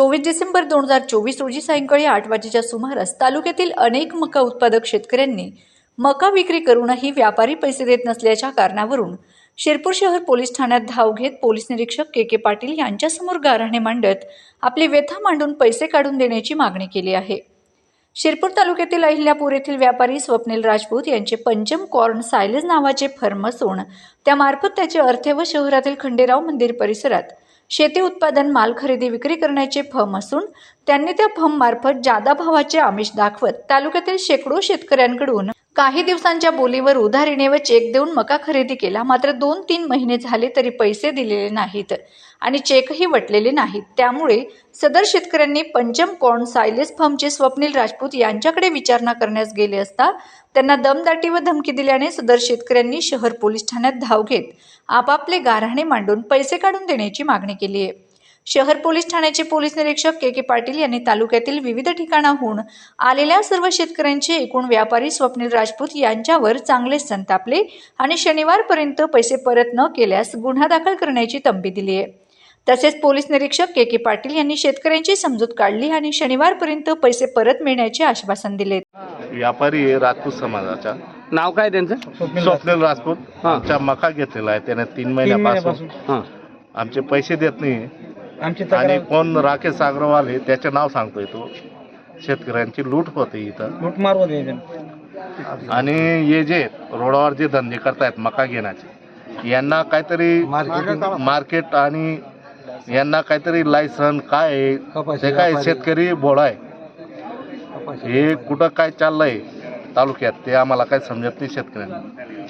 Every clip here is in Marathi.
चोवीस डिसेंबर दोन हजार चोवीस रोजी सायंकाळी आठ वाजेच्या सुमारास तालुक्यातील अनेक मका उत्पादक शेतकऱ्यांनी मका विक्री करूनही व्यापारी पैसे देत नसल्याच्या कारणावरून शिरपूर शहर पोलीस ठाण्यात धाव घेत पोलीस निरीक्षक के के पाटील यांच्यासमोर गाऱ्हाणे मांडत आपली व्यथा मांडून पैसे काढून देण्याची मागणी केली आहे. शिरपूर तालुक्यातील अहिल्यापूर येथील व्यापारी स्वप्नील राजपूत यांचे पंचम कॉर्न सायलेज नावाचे फर्म असून त्यामार्फत त्याचे अर्थे व शहरातील खंडेराव मंदिर परिसरात शेती उत्पादन माल खरेदी विक्री करण्याचे फर्म असून त्यांनी त्या फर्म मार्फत जादा भावाचे आमिष दाखवत तालुक्यातील शेकडो शेतकऱ्यांकडून काही दिवसांच्या बोलीवर उधारीने व चेक देऊन मका खरेदी केला. मात्र दोन तीन महिने झाले तरी पैसे दिलेले नाहीत आणि चेकही वटलेले नाहीत. त्यामुळे सदर शेतकऱ्यांनी पंचम कॉर्न सायलेस फर्मचे स्वप्नील राजपूत यांच्याकडे विचारणा करण्यास गेले असता त्यांना दमदाटी व धमकी दिल्याने सदर शेतकऱ्यांनी शहर पोलीस ठाण्यात धाव घेत आपापले गारहाणे मांडून पैसे काढून देण्याची मागणी केली आहे. शहर पोलीस ठाण्याचे पोलीस निरीक्षक के के पाटील यांनी तालुक्यातील विविध ठिकाणाहून आलेल्या सर्व शेतकऱ्यांचे एकूण व्यापारी स्वप्नील राजपूत यांच्यावर चांगले संतापले आणि शनिवारपर्यंत पैसे परत न केल्यास गुन्हा दाखल करण्याची तंबी दिली आहे. तसेच पोलीस निरीक्षक के के पाटील यांनी शेतकऱ्यांची समजूत काढली आणि शनिवारपर्यंत पैसे परत मिळण्याचे आश्वासन दिले. व्यापारी आहे राजपूत समाजाचा. नाव काय त्यांचं? स्वप्नील राजपूत. आमच्या मका घेतलेला आहे त्याने तीन महिन्यापासून. आमचे पैसे देत नाही. आमची आणि तक्रार कोण राकेश अग्रवाल आहे त्याचे नाव सांगतोय तो. शेतकऱ्यांची लूट होते इथं. लुटमार होते आणि हे जे रोडावर जे धंदे करतायत मका घेण्याचे यांना काहीतरी मार्केट आणि यांना काहीतरी लायसन काय आहे ते काय. शेतकरी भोळा आहे. हे कुठं काय चाललंय तालुक्यात ते आम्हाला काय समजत नाही शेतकऱ्यांना.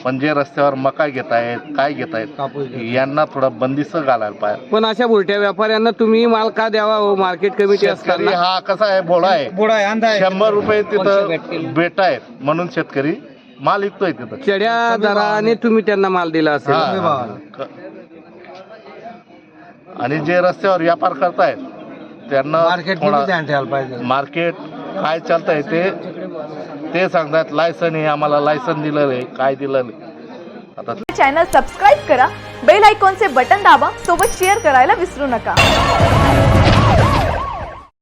पण जे रस्त्यावर मका घेत आहेत काय घेत आहेत यांना थोडा बंदिस्त घालायला पाहिजे. पण अशा बुलट्या व्यापाऱ्यांना तुम्ही माल का द्यावा हो? मार्केट कमिटी शेतकरी असताना हा कसा आहे? भोळा आहे. बुडा आहे अंधा आहे. शंभर रुपये तिथं भेट आहेत म्हणून शेतकरी माल विकतोय तिथं. चढ्या दराने तुम्ही त्यांना माल दिला असेल. हा. आणि जे रस्त्यावर व्यापार करतायत त्यांना मार्केट थोडा ध्यान ठेवायला पाहिजे. मार्केट काय चालतंय ते ते सांगतात लायसन हे आम्हाला लायसन दिलं आहे. काय दिलं नाही आता चॅनल सबस्क्राईब करा बेल आयकॉनचे बटन दाबा सोबत शेअर करायला विसरू नका.